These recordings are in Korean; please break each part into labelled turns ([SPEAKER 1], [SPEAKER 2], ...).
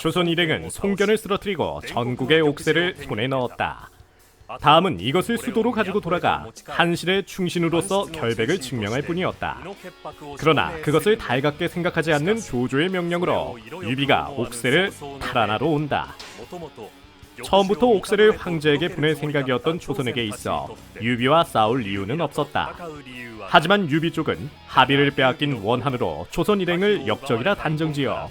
[SPEAKER 1] 조선 일행은 송견을 쓰러뜨리고 전국의 옥새를 손에 넣었다. 다음은 이것을 수도로 가지고 돌아가 한실의 충신으로서 결백을 증명할 뿐이었다. 그러나 그것을 달갑게 생각하지 않는 조조의 명령으로 유비가 옥새를 탈환하러 온다. 처음부터 옥새를 황제에게 보낼 생각이었던 조선에게 있어 유비와 싸울 이유는 없었다. 하지만 유비 쪽은 합의를 빼앗긴 원한으로 조선 일행을 역적이라 단정지어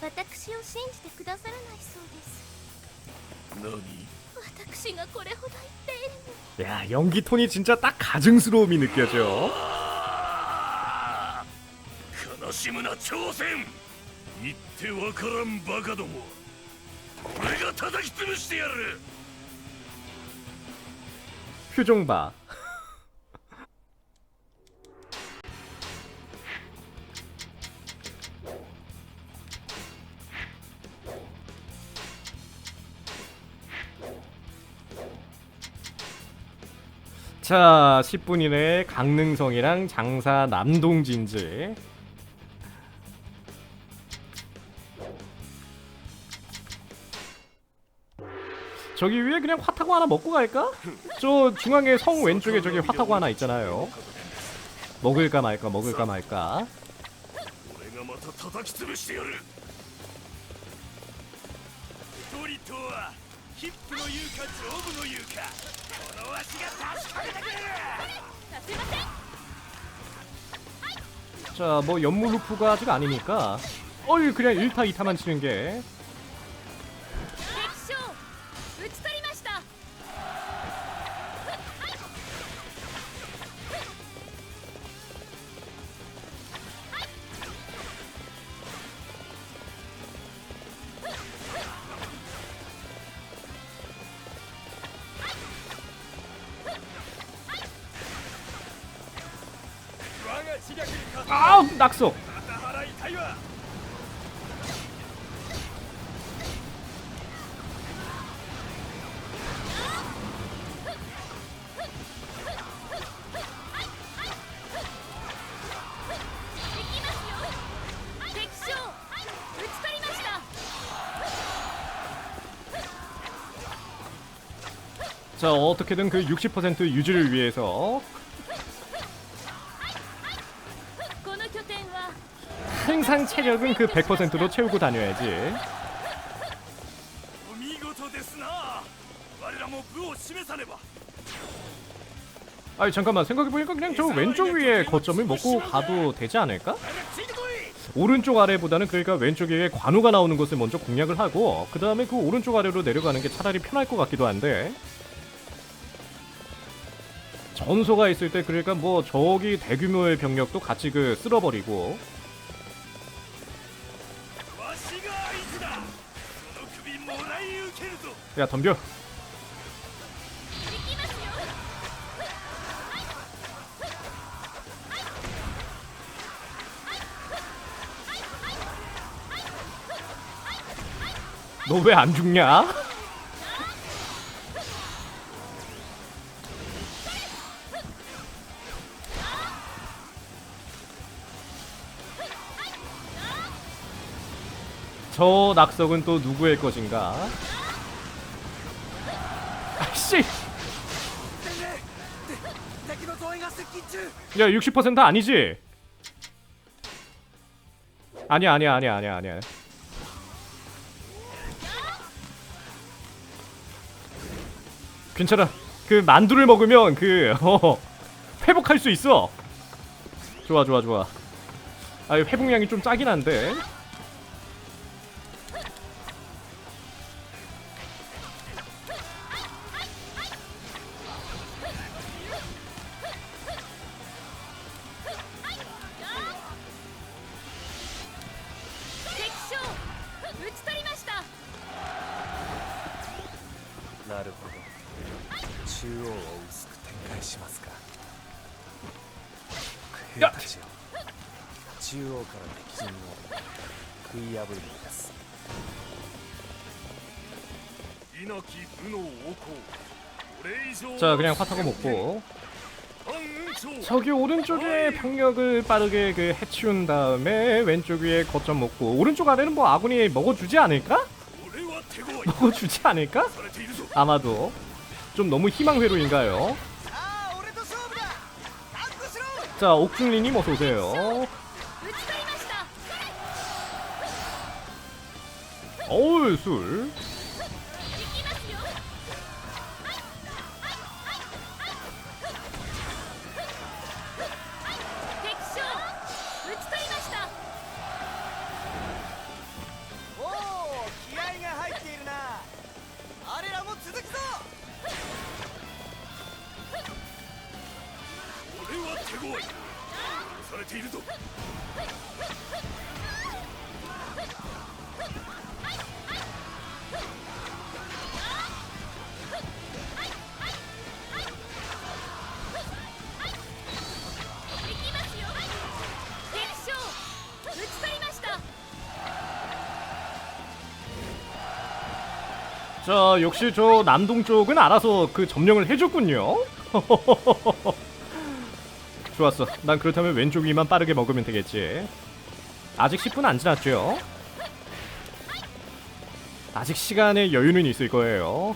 [SPEAKER 2] 私を信じてくださらないそうです
[SPEAKER 3] 何
[SPEAKER 2] 私がこれほど言っているのに
[SPEAKER 1] 야 연기 톤이 진짜 딱 가증스러움이 느껴져.
[SPEAKER 3] 悲しむな挑戦言ってわからんバカども俺が叩き潰してやる
[SPEAKER 1] 표정 봐. 자, 10분 이내에 강릉성이랑 장사 남동진지. 저기 위에 그냥 화타고 하나 먹고 갈까? 저 중앙에 성 왼쪽에 저기 화타고 하나 있잖아요. 먹을까 말까 먹을까 말까. 자, 뭐 연무 루프가 아직 아니니까. 어이 그냥 1타 2타만 치는 게. 아우
[SPEAKER 2] 낙소
[SPEAKER 1] 자 어떻게든 그 60% 유지를 위해서 항상 체력은 그 100%로 채우고 다녀야지. 아 잠깐만. 생각해보니까 그냥 저 왼쪽 위에 거점을 먹고 가도 되지 않을까? 오른쪽 아래보다는 그러니까 왼쪽 위에 관우가 나오는 곳을 먼저 공략을 하고 그 다음에 그 오른쪽 아래로 내려가는 게 차라리 편할 것 같기도 한데. 전소가 있을 때 그러니까 뭐 저기 대규모의 병력도 같이 그 쓸어버리고. 야 덤벼 너 왜 안 죽냐? 저 낙석은 또 누구의 것인가? 아씨! 야, 60% 아니지? 아니야, 아니야, 아니야, 아니야, 아니야. 괜찮아. 그 만두를 먹으면 그 어, 회복할 수 있어. 좋아, 좋아, 좋아. 아, 회복량이 좀 짜긴 한데.
[SPEAKER 4] から敵陣を食い破るべきです
[SPEAKER 3] 稲木武の王侯これ以上
[SPEAKER 1] 자 그냥 화타고 먹고
[SPEAKER 3] 反雲長
[SPEAKER 1] 저기 오른쪽에 병력을 빠르게 그 해치운 다음에 왼쪽 위에 거점 먹고 오른쪽 아래는 뭐 아군이 먹어주지 않을까?
[SPEAKER 3] 俺は手強い
[SPEAKER 1] 먹어주지 않을까?
[SPEAKER 3] されているぞ
[SPEAKER 1] 아마도 좀 너무 희망회로인가요?
[SPEAKER 4] さあ俺と勝負だタッグしろ
[SPEAKER 1] 자 옥중리님 어서 오세요. 어우 술. 자 역시 저 남동 쪽은 알아서 그 점령을 해줬군요. 좋았어. 난 그렇다면 왼쪽 위만 빠르게 먹으면 되겠지. 아직 10분 안 지났죠? 아직 시간의 여유는 있을 거예요.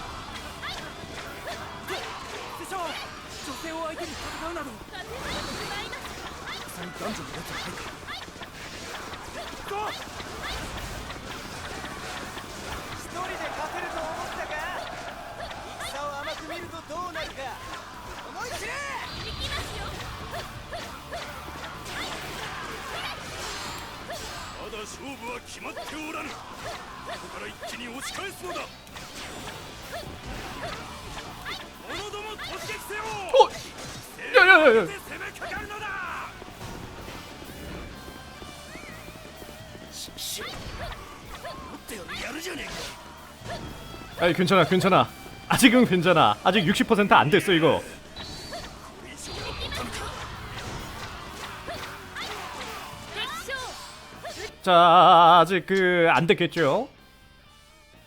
[SPEAKER 4] 師匠女性を相手に戦うなど。
[SPEAKER 2] 勝てないしまいます
[SPEAKER 4] 戦に男女のやつはないか一人で勝てると思ったか？戦を甘く見るとどうなるか？思い知れ
[SPEAKER 2] 行きますよ。
[SPEAKER 3] まだ勝負は決まっておらぬ。ここから一気に押し返すのだ
[SPEAKER 1] 아이 괜찮아 괜찮아. 아직은 괜찮아. 아직 60%안 됐어 이거. 자 아직 그안 됐겠죠?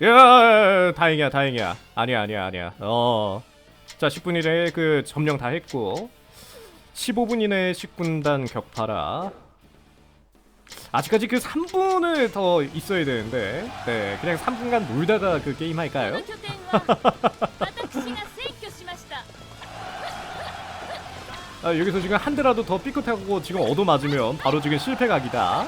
[SPEAKER 1] 야 다행이야 다행이야. 아니야 아니야 아니야. 어자 10분 이내에 그 점령 다 했고. 15분 이내에 10군단 격파라. 아직까지 그 3분을 더 있어야 되는데. 네 그냥 3분간 놀다가 그 게임 할까요? 아, 여기서 지금 한 대라도 더 삐끗하고 지금 얻어맞으면 바로 지금 실패각이다.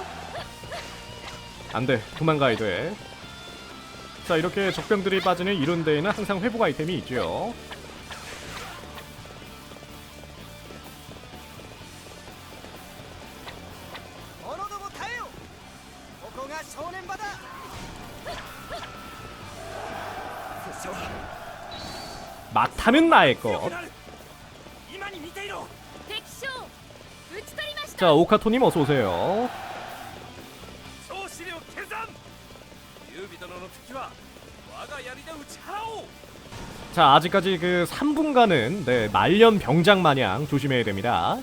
[SPEAKER 1] 안돼 도망가야 돼자 이렇게 적병들이 빠지는 이런 데에는 항상 회복 아이템이 있죠. 막타면 나의 것. 자 오카토님 어서 오세요. 자 아직까지 그 3분간은 네 말년 병장 마냥 조심해야 됩니다.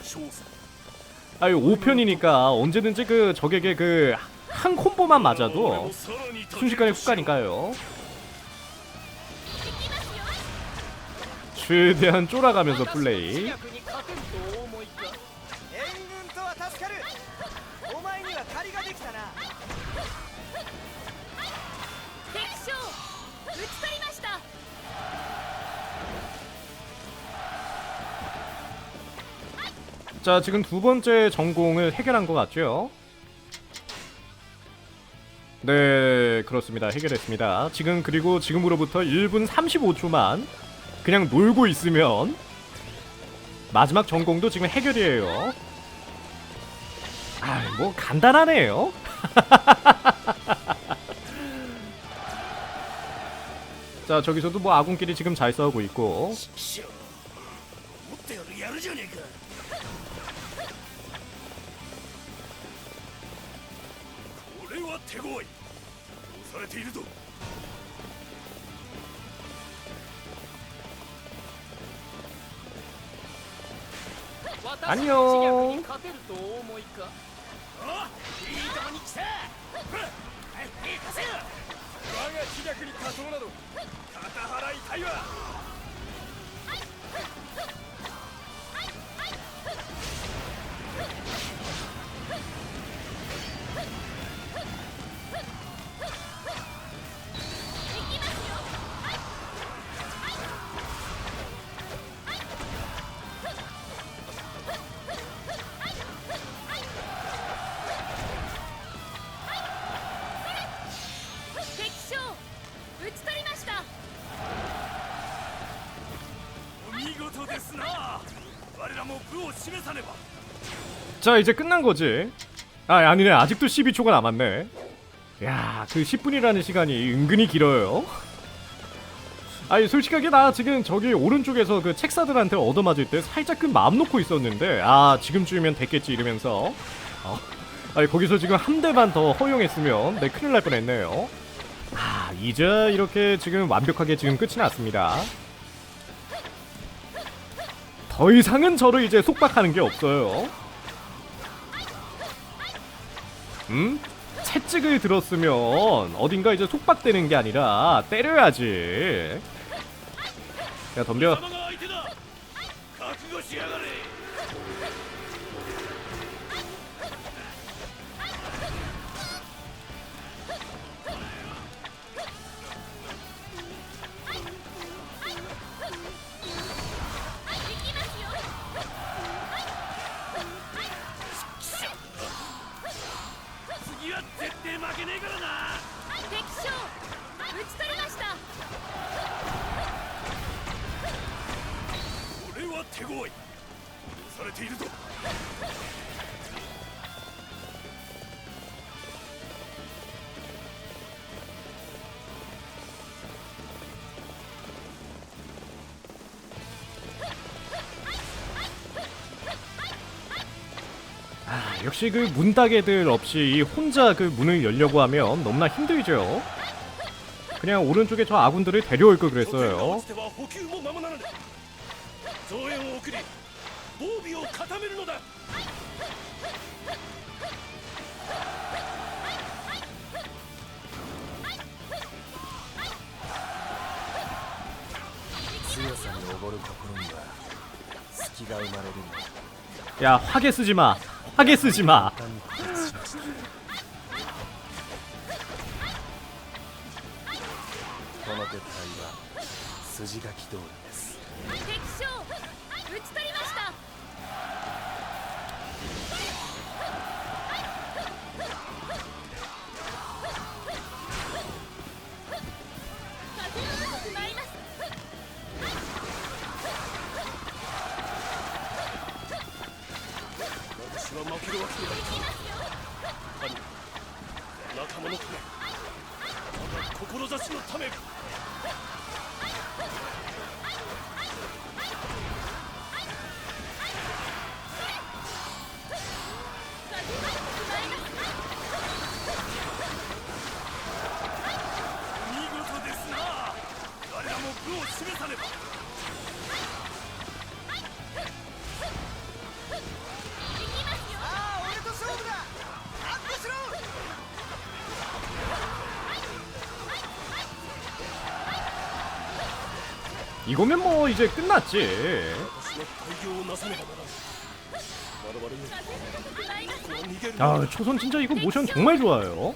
[SPEAKER 1] 아유 5편이니까 언제든지 그 적에게 그 한 콤보만 맞아도 순식간에 훅 가니까요. 최대한 쫄아가면서 플레이. 자, 지금 두 번째 전공을 해결한 것 같죠? 네, 그렇습니다. 해결했습니다. 지금 그리고 지금으로부터 1분 35초만 그냥 놀고 있으면 마지막 전공도 지금 해결이에요. 아, 뭐 간단하네요. 자, 저기서도 뭐 아군끼리 지금 잘 싸우고 있고
[SPEAKER 3] アニオン我が気逆に多少など。肩払いたいわ。
[SPEAKER 1] 자 이제 끝난 거지. 아 아니네 아직도 12초가 남았네. 야 그 10분이라는 시간이 은근히 길어요. 아니 솔직하게 나 지금 저기 오른쪽에서 그 책사들한테 얻어맞을 때 살짝 그 마음 놓고 있었는데 아 지금쯤이면 됐겠지 이러면서. 어. 아니 거기서 지금 한 대만 더 허용했으면 내 큰일 날 뻔했네요. 아 이제 이렇게 지금 완벽하게 지금 끝이 났습니다 더 이상은 저를 이제 속박하는 게 없어요 음? 채찍을 들었으면 어딘가 이제 속박되는 게 아니라 때려야지. 야 덤벼. 아, 역시 그 문따개들 없이 혼자 그 문을 열려고 하면 너무나 힘들죠. 그냥 오른쪽에 저 아군들을 데려올 걸 그랬어요.
[SPEAKER 3] を送り防備を固めるのだ
[SPEAKER 5] 強さに溺る心には隙が生まれるんだ
[SPEAKER 1] 야 화개 쓰지 마. 화개 쓰지 마.
[SPEAKER 5] 簡単に孤立しましたこの撤退は筋書き通りです
[SPEAKER 2] す。
[SPEAKER 1] 이거면 뭐 이제 끝났지. 아 초선 진짜 이거 모션 정말 좋아요.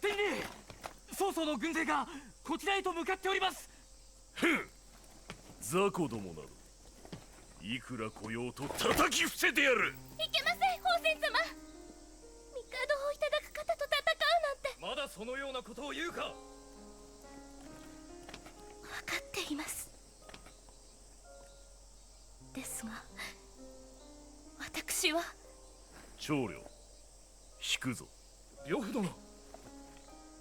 [SPEAKER 4] 天理曹操の軍勢がこちらへと向かっております。
[SPEAKER 3] ザコどもなどいくら来ようと叩き伏せてやる。
[SPEAKER 2] いけません法仙様。帝をいただく方と戦うなんて。
[SPEAKER 3] まだそのようなことを言うか。
[SPEAKER 2] 分かっています。ですが私は。
[SPEAKER 3] 長領引くぞ。呂布殿